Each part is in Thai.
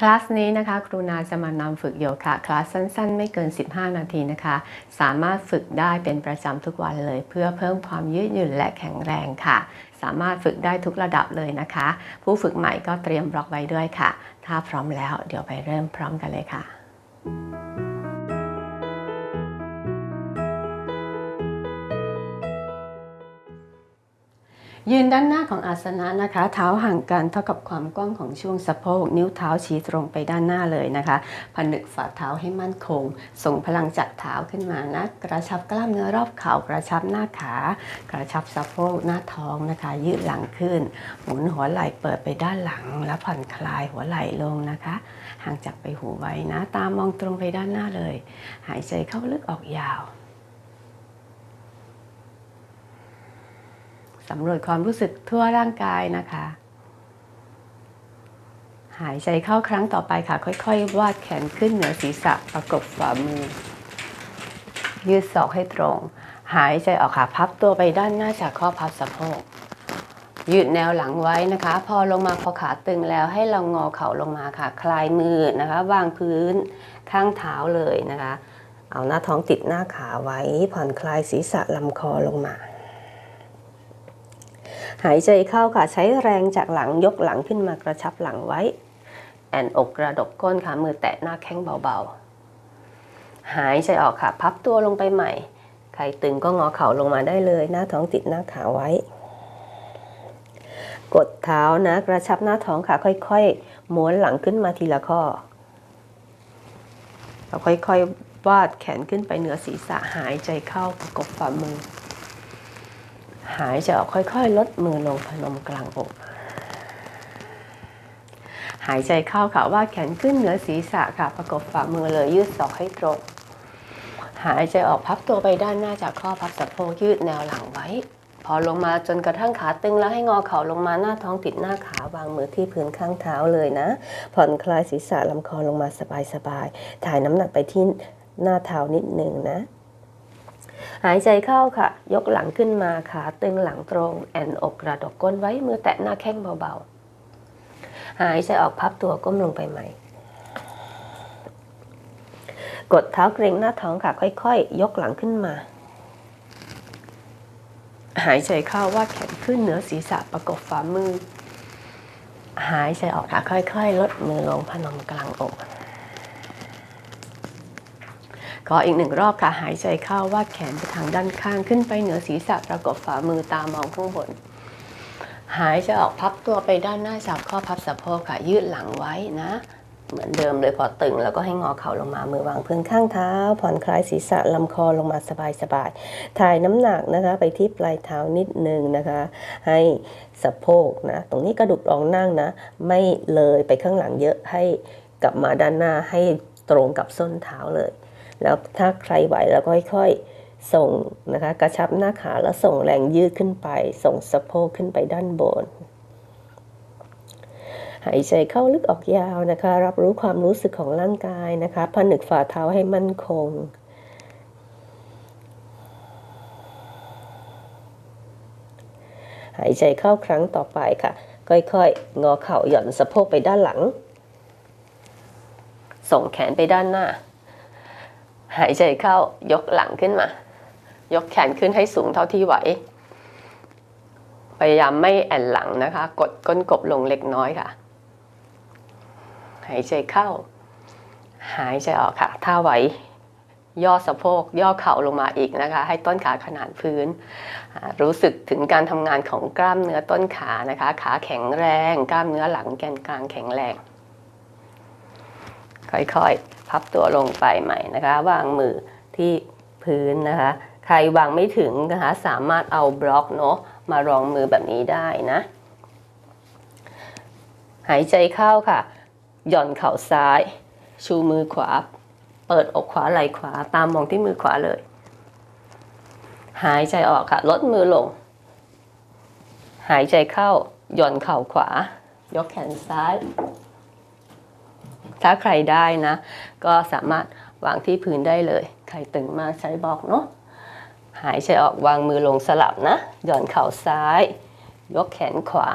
คลาสนี้นะคะครูนาจะมานำฝึกโยคะคลาสสั้นๆ ไม่เกิน 15 นาทีนะคะ สามารถฝึกได้เป็นประจำทุกวันเลย เพื่อเพิ่มความยืดหยุ่นและแข็งแรงค่ะ สามารถฝึกได้ทุกระดับเลยนะคะ ผู้ฝึกใหม่ก็เตรียมบล็อกไว้ด้วยค่ะ ถ้าพร้อมแล้วเดี๋ยวไปเริ่มพร้อมกันเลยค่ะ ยืนด้านหน้าของอาสนะนะคะ เท้าห่างกันเท่ากับความกว้างของช่วงสะโพก นิ้วเท้าชี้ตรงไปด้านหน้าเลยนะคะผนึกฝ่าเท้าให้มั่นคง ส่งพลังจากเท้าขึ้นมานะ กระชับกล้ามเนื้อรอบเข่ากระชับหน้าขา กระชับสะโพกหน้าท้องนะคะ ยืดหลังขึ้น หมุนหัวไหล่เปิดไปด้านหลัง แล้วผ่อนคลายหัวไหล่ลงนะคะ ห่างจากไปหูไว้นะ ตามมองตรงไปด้านหน้าเลย หายใจเข้าลึกออกยาว สำรวจความรู้สึกทั่วร่างกายนะคะ หายใจเข้าครั้งต่อไปค่ะ ค่อยๆ วาดแขนขึ้นเหนือศีรษะประกบฝ่ามือ ยืดศอกให้ตรง หายใจออกค่ะ พับตัวไปด้านหน้าจากข้อพับสะโพกยืดแนวหลังไว้นะคะ พอลงมาพอขาตึงแล้วให้เรางอเข่าลงมาค่ะ คลายมือนะคะวางพื้นข้างเท้าเลยนะคะ เอาหน้าท้องติดหน้าขาไว้ผ่อนคลายศีรษะลำคอลงมา หายใจเข้าค่ะใช้แรงจากหลังยกหลังขึ้นมากระชับหลังไว้ แอนอกกระดกก้นค่ะมือแตะหน้าแข้งเบาๆ หายใจออกค่ะ พับตัวลงไปใหม่ ใครตึงก็งอเข่าลงมาได้เลย หน้าท้องติดหน้าขาไว้ กดเท้านะกระชับหน้าท้องค่ะค่อยๆม้วนหลังขึ้นมาทีละข้อเราค่อยๆวาดแขนขึ้นไปเหนือศีรษะหายใจเข้าประกบฝ่ามือ หายใจออกค่อยๆ ลดมือลงพนมกลางอก หายใจเข้าค่ะว่าแขนขึ้นเหนือศีรษะค่ะประกบฝ่ามือเลยยืดศอกให้ตรง หายใจออกพับตัวไปด้านหน้าจากข้อพับสะโพกยืดแนวหลังไว้ พอลงมาจนกระทั่งขาตึงแล้วให้งอเข่าลงมาหน้าท้องติดหน้าขาวางมือที่พื้นข้างเท้าเลยนะ ผ่อนคลายศีรษะลำคอลงมาสบายๆถ่ายน้ำหนักไปที่หน้าเท้านิดนึงนะ หายใจเข้าค่ะ ยกหลังขึ้นมาขาตึงหลังตรง แอนอกกระดกก้นไว้มือแตะหน้าแข้งเบาๆ หายใจออกพับตัวก้มลงไปใหม่ กดเท้าเกรงหน้าท้องค่ะ ค่อยๆ ยกหลังขึ้นมา หายใจเข้าวาดแขนขึ้นเหนือศีรษะประกบฝ่ามือ หายใจออกค่ะค่อยๆ ลดมือลงพนมกลางอก ขออีกหนึ่งรอบค่ะ หายใจเข้าวาดแขนไปทางด้านข้างขึ้นไปเหนือศีรษะประกบฝ่ามือตามองข้างบน หายใจออกพับตัวไปด้านหน้าจากข้อพับสะโพกค่ะ ยืดหลังไว้นะ เหมือนเดิมเลยพอตึงแล้วก็ให้งอเข่าลงมามือวางพื้นข้างเท้า ผ่อนคลายศีรษะลำคอลงมาสบายๆถ่ายน้ำหนักนะคะ ไปที่ปลายเท้านิดนึงนะคะ ให้สะโพกนะ ตรงนี้กระดูกรองนั่งนะ ไม่เลยไปข้างหลังเยอะให้กลับมาด้านหน้าให้ตรงกับส้นเท้าเลย แล้วถ้าใครไหวแล้วก็ค่อยๆส่งนะคะกระชับหน้าขาแล้วส่งแรงยืดขึ้นไป ส่งสะโพกขึ้นไปด้านบน หายใจเข้าลึกออกยาวนะคะ รับรู้ความรู้สึกของร่างกายนะคะผนึกฝ่าเท้าให้มั่นคงหายใจเข้าครั้งต่อไปค่ะ ค่อยๆ งอเข่าหย่อนสะโพกไปด้านหลัง ส่งแขนไปด้านหน้า หายใจเข้ายกหลังขึ้นมา ยกแขนขึ้นให้สูงเท่าที่ไหว พยายามไม่แอนหลังนะคะ กดก้นกบลงเล็กน้อยค่ะ หายใจเข้า หายใจออกค่ะ ถ้าไหว ย่อสะโพก ย่อเข่าลงมาอีกนะคะ ให้ต้นขาขนานพื้น รู้สึกถึงการทำงานของกล้ามเนื้อต้นขานะคะ ขาแข็งแรง กล้ามเนื้อหลังแกนกลางแข็งแรง ค่อยๆ พับตัวลงไปใหม่นะคะ วางมือที่พื้นนะคะ ใครวางไม่ถึงนะคะสามารถเอาบล็อกเนาะมารองมือแบบนี้ได้นะ หายใจเข้าค่ะ หย่อนเข่าซ้าย ชูมือขวา เปิดอกขวาไหล่ขวาตามมองที่มือขวาเลย หายใจออกค่ะ ลดมือลง หายใจเข้า หย่อนเข่าขวา ยกแขนซ้าย ถ้าใครได้นะ ก็สามารถวางที่พื้นได้เลย ใครตึงมากใช้บอกเนาะหายใจออกวางมือลงสลับนะ หย่อนเข่าซ้าย ยกแขนขวา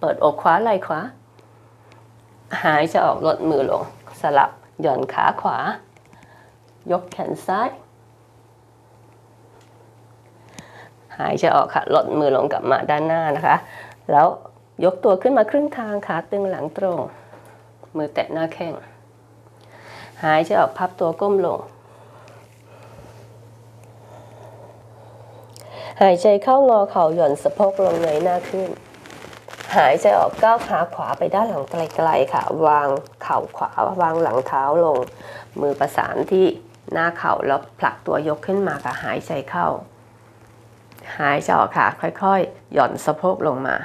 เปิดอกขวาไหล่ขวา หายใจออกลดมือลง สลับหย่อนขาขวา ยกแขนซ้าย หายใจออกค่ะลดมือลงกลับมาด้านหน้านะคะ แล้วยกตัวขึ้นมาครึ่งทางขาตึงหลังตรง มือแตะหน้าแข้ง หายใจออกพับตัวก้มลง หายใจเข้างอเข่าหย่อนสะโพกลงเงยหน้าขึ้น หายใจออกก้าวขาขวาไปด้านหลังไกลๆค่ะ วางเข่าขวาวางหลังเท้าลง มือประสานที่หน้าเข่าแล้วผลักตัวยกขึ้นมาค่ะหายใจเข้า หายใจออกค่ะค่อยๆ หย่อนสะโพกลงมา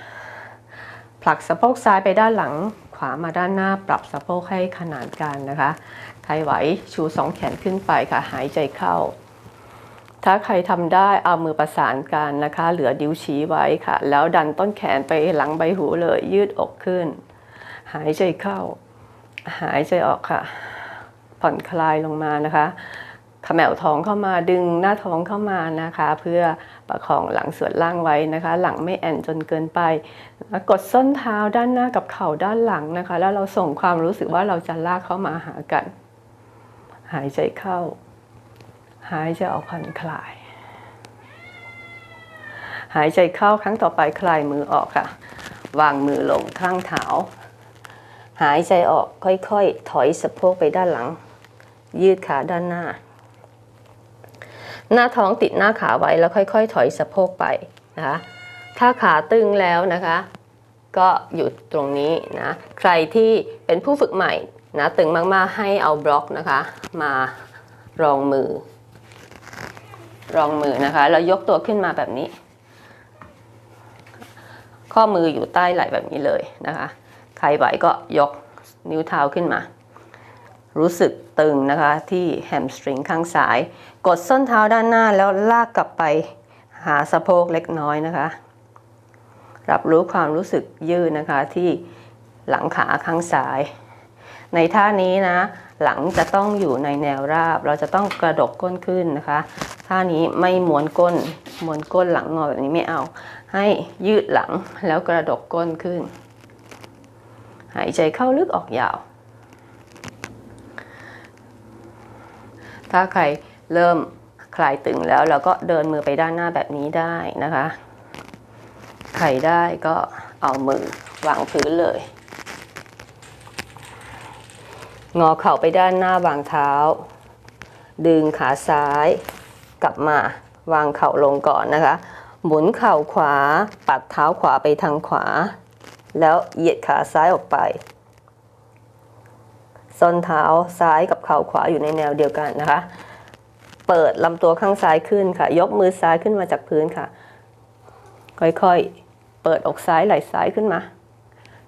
ผลักสะโพกซ้ายไปด้านหลัง ขวามาด้านหน้าปรับสะโพกให้ขนานกันนะคะใครไหวชูสองแขนขึ้นไปค่ะหายใจเข้า ถ้าใครทำได้เอามือประสานกันนะคะ เหลือดิ้วชี้ไว้ค่ะ แล้วดันต้นแขนไปหลังใบหูเลยยืดอกขึ้น หายใจเข้า หายใจออกค่ะ ผ่อนคลายลงมานะคะขมวท้องเข้ามาดึงหน้าท้องเข้ามานะคะ เพื่อ ประคองหลังส่วนล่างไว้นะคะ หลังไม่แอนจนเกินไป กดส้นเท้าด้านหน้ากับเข่าด้านหลังนะคะ แล้วเราส่งความรู้สึกว่าเราจะลากเข้ามาหากัน หายใจเข้า หายใจออกผ่อนคลาย หายใจเข้าครั้งต่อไปคลายมือออกค่ะ วางมือลงข้างเท้าหายใจออกค่อยๆ ถอยสะโพกไปด้านหลัง ยืดขาด้านหน้า หน้าท้องติดหน้าขาไว้แล้วค่อยๆ ถอยสะโพกไปนะคะถ้าขาตึงแล้วนะคะ ก็หยุดตรงนี้นะใครที่เป็นผู้ฝึกใหม่นะตึงมากๆให้เอาบล็อกนะคะ มารองมือ รองมือนะคะแล้วยกตัวขึ้นมาแบบนี้ ข้อมืออยู่ใต้ไหล่แบบนี้เลยนะคะ ใครไหวก็ยกนิ้วเท้าขึ้นมา รู้สึกตึงนะคะที่แฮมสตริงข้างซ้าย กดส้นเท้าด้านหน้าแล้วลากกลับไปหาสะโพกเล็กน้อยนะคะ รับรู้ความรู้สึกยืดนะคะที่หลังขาข้างซ้าย ในท่านี้นะ หลังจะต้องอยู่ในแนวราบ เราจะต้องกระดกก้นขึ้นนะคะ ท่านี้ไม่ม้วนก้นม้วนก้นหลังงอแบบนี้ไม่เอา ให้ยืดหลังแล้วกระดกก้นขึ้น หายใจเข้าลึกออกยาว ถ้าใครเริ่มคลายตึงแล้วเราก็เดินมือไปด้านหน้าแบบนี้ได้นะคะ ใครได้ก็เอามือวางพื้นเลย งอเข่าไปด้านหน้าวางเท้า ดึงขาซ้ายกลับมาวางเข่าลงก่อนนะคะ หมุนเข่าขวา ปัดเท้าขวาไปทางขวา แล้วเหยียดขาซ้ายออกไป ส้นเท้าซ้ายกับเข่าขวาอยู่ในแนวเดียวกันนะคะ เปิดลำตัวข้างซ้ายขึ้นค่ะ ยกมือซ้ายขึ้นมาจากพื้นค่ะ ค่อยๆ เปิดอกซ้ายไหล่ซ้ายขึ้นมา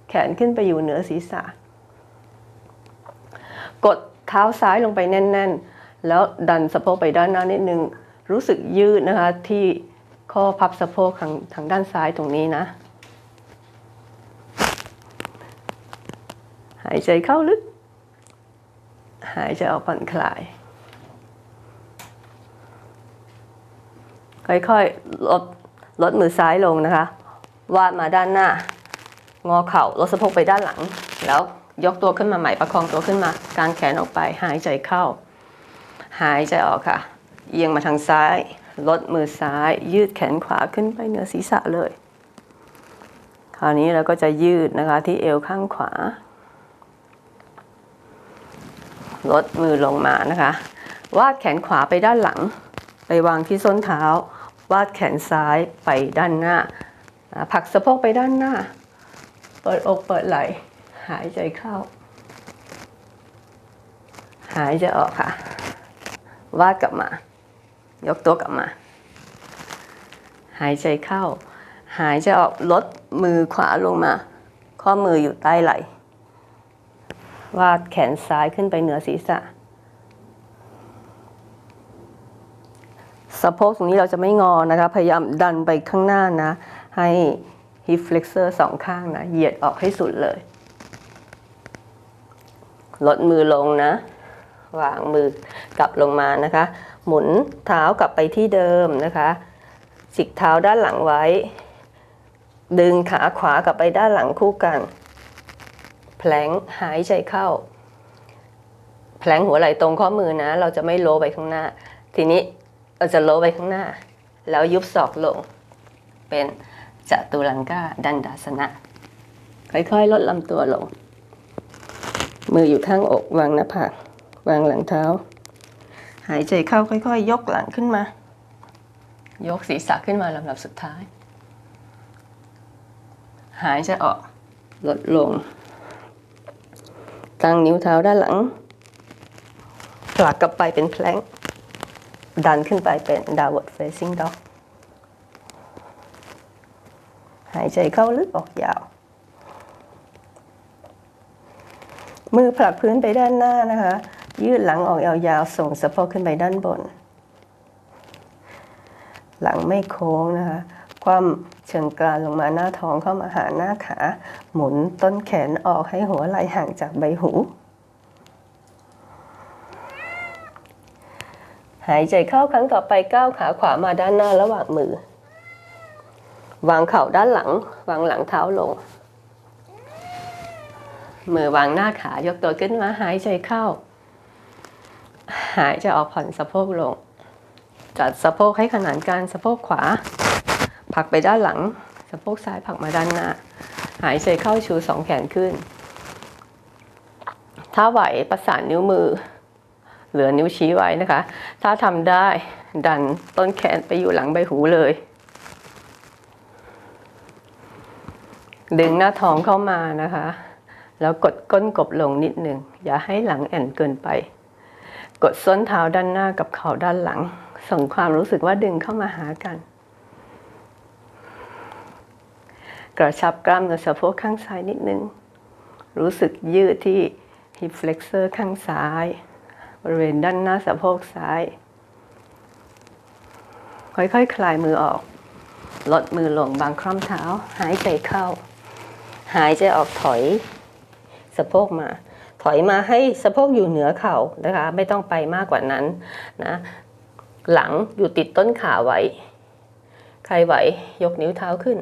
แขนขึ้นไปอยู่เหนือศีรษะ กดเท้าซ้ายลงไปแน่น ๆ แล้วดันสะโพกไปด้านหน้านิดนึง รู้สึกยืดนะคะที่ข้อพับสะโพกทางทางด้านซ้ายตรงนี้นะ หายใจเข้าลึก หายใจออกผ่อนคลาย ค่อยๆลดลดมือซ้ายลงนะคะ วาดมาด้านหน้า งอเข่าลดสะโพกไปด้านหลัง แล้วยกตัวขึ้นมาใหม่ประคองตัวขึ้นมากางแขนออกไป หายใจเข้า หายใจออกค่ะ เอียงมาทางซ้าย ลดมือซ้าย ยืดแขนขวาขึ้นไปเหนือศีรษะเลย คราวนี้เราก็จะยืดนะคะที่เอวข้างขวา ลดมือลงมานะคะ วาดแขนขวาไปด้านหลัง ไปวางที่ส้นเท้า วาดแขนซ้ายไปด้านหน้า ผักสะโพกไปด้านหน้า เปิดอกเปิดไหล่หายใจเข้า หายใจออกค่ะ วาดกลับมา ยกตัวกลับมา หายใจเข้า หายใจออกลดมือขวาลงมา ข้อมืออยู่ใต้ไหล่ วาดแขนซ้ายขึ้นไปเหนือศีรษะ สะโพกตรงนี้เราจะไม่งอนะคะ พยายามดันไปข้างหน้านะ ให้ hip flexor สองข้างนะ เหยียดออกให้สุดเลย ลดมือลงนะ วางมือกลับลงมานะคะ หมุนเท้ากลับไปที่เดิมนะคะจิกเท้าด้านหลังไว้ ดึงขาขวากลับไปด้านหลังคู่กัน แผลงหายใจเข้า แผลงหัวไหล่ตรงข้อมือนะ เราจะไม่โลไปข้างหน้า ทีนี้เราจะโลไปข้างหน้า แล้วยุบศอกลง เป็นจัตุรังกาดันดาสนะ ค่อยๆ ลดลำตัวลง มืออยู่ข้างอกวางหน้าผากวางหลังเท้า หายใจเข้าค่อยๆยกหลังขึ้นมา ยกศีรษะขึ้นมาลำดับสุดท้าย หายใจออกลดลง ตั้งนิ้วเท้าด้านหลังผลักกลับไปเป็นแพลงดันขึ้นไปเป็น downward facing dog หายใจเข้าลึกออกยาว มือผลักพื้นไปด้านหน้านะคะ ยืดหลังออกยาวๆ ส่งสะโพกขึ้นไปด้านบน หลังไม่โค้งนะคะ ความเชิงกรานลงมาหน้าท้องเข้ามาหาหน้าขา หมุนต้นแขนออกให้หัวไหล่ห่างจากใบหู หายใจเข้าครั้งต่อไปก้าวขาขวามาด้านหน้าระหว่างมือ วางเข่าด้านหลัง วางหลังเท้าลง มือวางหน้าขายกตัวขึ้นมาหายใจเข้า หายใจออกผ่อนสะโพกลงจัดสะโพกให้ขนานกันสะโพกขวา ผักไปด้านหลังสะโพกซ้ายผักมาด้านหน้า หายใจเข้าชูสองแขนขึ้น ถ้าไหวประสานนิ้วมือ เหลือนิ้วชี้ไว้นะคะ ถ้าทำได้ดันต้นแขนไปอยู่หลังใบหูเลย ดึงหน้าท้องเข้ามานะคะ แล้วกดก้นกบลงนิดหนึ่ง อย่าให้หลังแอนเกินไป กดส้นเท้าด้านหน้ากับเข่าด้านหลัง ส่งความรู้สึกว่าดึงเข้ามาหากัน กระชับกล้ามเนื้อสะโพกข้างซ้ายนิดนึง รู้สึกยืดที่ hip flexor ข้างซ้าย บริเวณด้านหน้าสะโพกซ้าย ค่อยๆคคลายมือออก ลดมือลงบางคร่อมเท้า หายใจเข้า หายใจออกถอย สะโพกมา ถอยมาให้สะโพกอยู่เหนือเข่านะคะ ไม่ต้องไปมากกว่านั้นนะหลังอยู่ติดต้นขาไว้ ใครไหวยกนิ้วเท้าขึ้น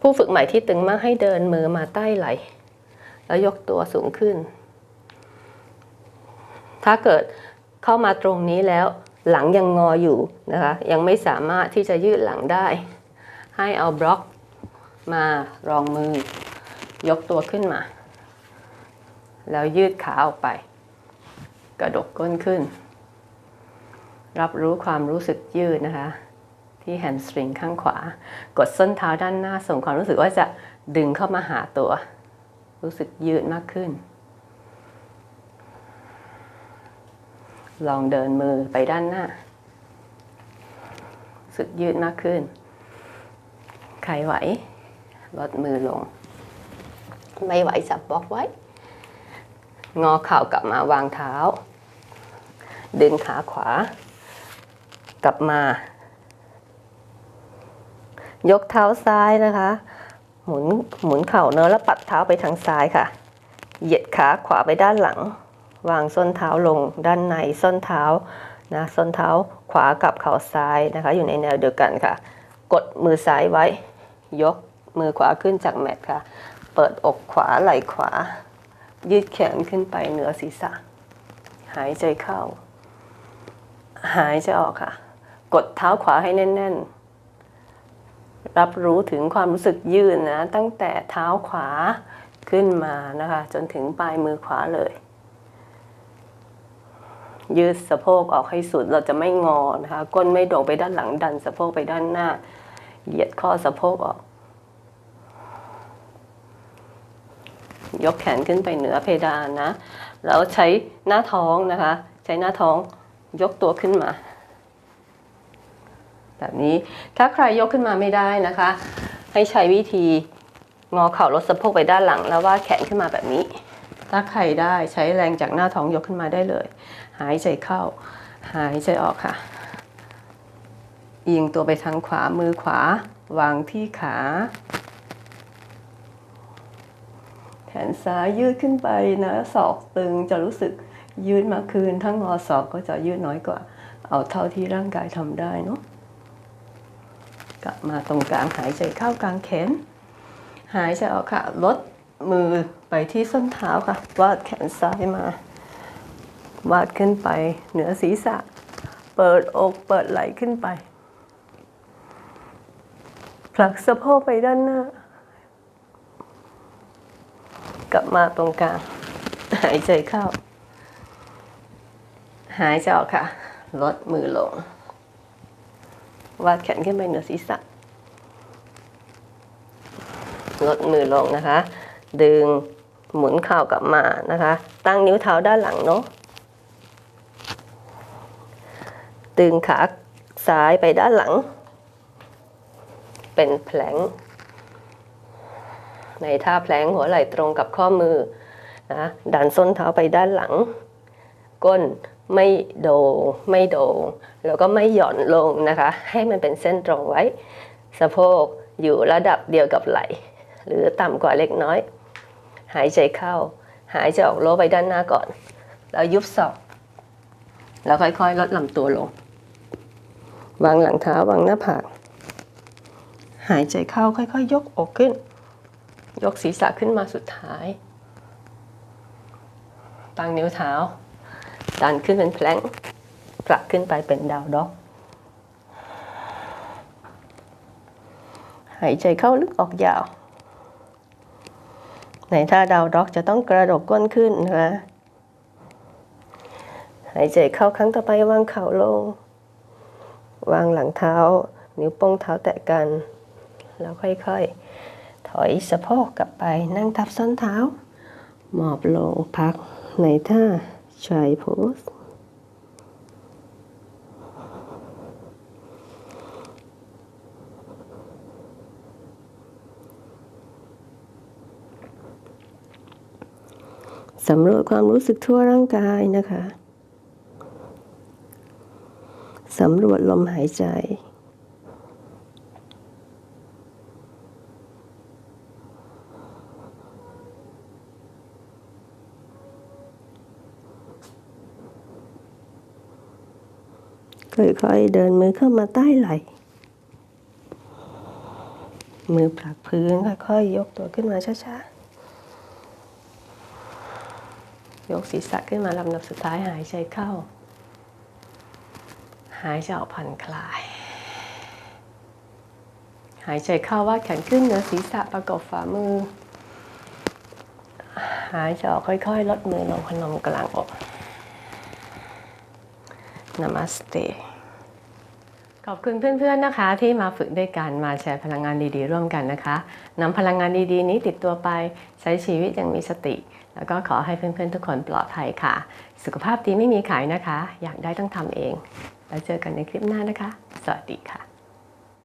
ผู้ฝึกใหม่ที่ตึงมากให้เดินมือมาใต้ไหล่แล้วยกตัวสูงขึ้น ถ้าเกิดเข้ามาตรงนี้แล้วหลังยังงออยู่นะคะยังไม่สามารถที่จะยืดหลังได้ ให้เอาบล็อกมารองมือ ยกตัวขึ้นมา แล้วยืดขาออกไป กระดกก้นขึ้น รับรู้ความรู้สึกยืดนะคะ ที่แฮมสตริงข้างขวา กดส้นเท้าด้านหน้าส่งความรู้สึกว่าจะดึงเข้ามาหาตัว รู้สึกยืดมากขึ้น ลองเดินมือไปด้านหน้าสึกยืดมากขึ้น ใครไหว ลดมือลง ไม่ไหวจับบล็อกไว้ งอเข่ากลับมาวางเท้า ดึงขาขวา กลับมา ยกเท้าซ้ายนะคะ หมุนหมุนเข่าเนื้อะแล้วปัดเท้าไปทางซ้ายค่ะ เหยียดขาขวาไปด้านหลัง วางส้นเท้าลงด้านในส้นเท้านะส้นเท้าขวากับเข่าซ้ายนะคะ อยู่ในแนวเดียวกันค่ะ กดมือซ้ายไว้ ยกมือขวาขึ้นจากแมทค่ะ เปิดอกขวาไหล่ขวา ยืดแขนขึ้นไปเหนือศีรษะ หายใจเข้า หายใจออกค่ะ กดเท้าขวาให้แน่น ๆ รับรู้ถึงความรู้สึกยืดนะ ตั้งแต่เท้าขวาขึ้นมานะคะ จนถึงปลายมือขวาเลย ยืดสะโพกออกให้สุดเราจะไม่งอนะคะ ก้นไม่โด่งไปด้านหลังดันสะโพกไปด้านหน้า เหยียดข้อสะโพกออก ยกแขนขึ้นไปเหนือเพดานนะ แล้วใช้หน้าท้องนะคะ ใช้หน้าท้องยกตัวขึ้นมา แบบนี้ ถ้าใครยกขึ้นมาไม่ได้นะคะ ให้ใช้วิธีงอเข่าลดสะโพกไปด้านหลัง แล้ววาดแขนขึ้นมาแบบนี้ ถ้าใครได้ใช้แรงจากหน้าท้องยกขึ้นมาได้เลย หายใจเข้า หายใจออกค่ะเอียงตัวไปทางขวามือขวา วางที่ขา แขนซ้ายยืดขึ้นไปนะศอกตึงจะรู้สึกยืดมากขึ้นถ้างอศอกก็จะยืดน้อยกว่า เอาเท่าที่ร่างกายทำได้เนาะ กลับมาตรงกลางหายใจเข้ากลางแขน หายใจออกค่ะลดมือไปที่ส้นเท้าค่ะ วาดแขนซ้ายมา วาดขึ้นไปเหนือศีรษะ เปิดอกเปิดไหล่ขึ้นไป ผลักสะโพกไปด้านหน้า กลับมาตรงกลาง หายใจเข้า หายใจออกค่ะ ลดมือลง วาดแขนขึ้นไปเหนือศีรษะลดมือลงนะคะ ดึงหมุนเข่ากลับมานะคะ ตั้งนิ้วเท้าด้านหลังเนาะดึงขาซ้ายไปด้านหลัง เป็นแผลงในท่าแผลงหัวไหล่ตรงกับข้อมือนะดันส้นเท้าไปด้านหลัง ก้น ไม่โดงไม่โดงแล้วก็ไม่หย่อนลงนะคะ ให้มันเป็นเส้นตรงไว้ สะโพกอยู่ระดับเดียวกับไหล่หรือต่ำกว่าเล็กน้อย หายใจเข้า หายใจออกโลไปด้านหน้าก่อน แล้วยุบศอกแล้วค่อยๆ ลดลำตัวลง วางหลังเท้าวางหน้าผาก หายใจเข้าค่อยๆ ยกอกขึ้น ยกศีรษะขึ้นมาสุดท้าย ตั้งนิ้วเท้า ดันขึ้นเป็นแพลงกลักขึ้นไปเป็นดาวด็อก หายใจเข้าลึกออกยาว ในท่าดาวด็อกจะต้องกระดกก้นขึ้นนะคะหายใจเข้าครั้งต่อไปวางเข่าลง วางหลังเท้า นิ้วโป้งเท้าแตะกัน แล้วค่อยๆ ถอยสะโพกกลับไปนั่งทับส้นเท้า หมอบลงพักในท่า ชายโพสสำรวจความรู้สึกทั่วร่างกายนะคะ สำรวจลมหายใจ ค่อยๆเดินมือเข้ามาใต้ไหล่ มือผลักพื้นค่อยๆยกตัวขึ้นมาช้าๆ ยกศีรษะขึ้นมาลำดับสุดท้ายหายใจเข้า หายใจออกผ่อนคลาย หายใจเข้าวาดแขนขึ้นเหนือศีรษะประกบฝ่ามือ หายใจออกค่อยๆ ลดมือลงพนมกลางอกนามาสเต ขอบคุณเพื่อนๆนะคะ ที่มาฝึกด้วยกันมาแชร์พลังงานดีๆ ร่วมกันนะคะนำพลังงานดีๆ นี้ติดตัวไปใช้ชีวิตอย่างมีสติ แล้วก็ขอให้เพื่อนๆทุกคนปลอดภัยค่ะ สุขภาพดีไม่มีขายนะคะ อยากได้ต้องทำเอง แล้วเจอกันในคลิปหน้านะคะ สวัสดีค่ะ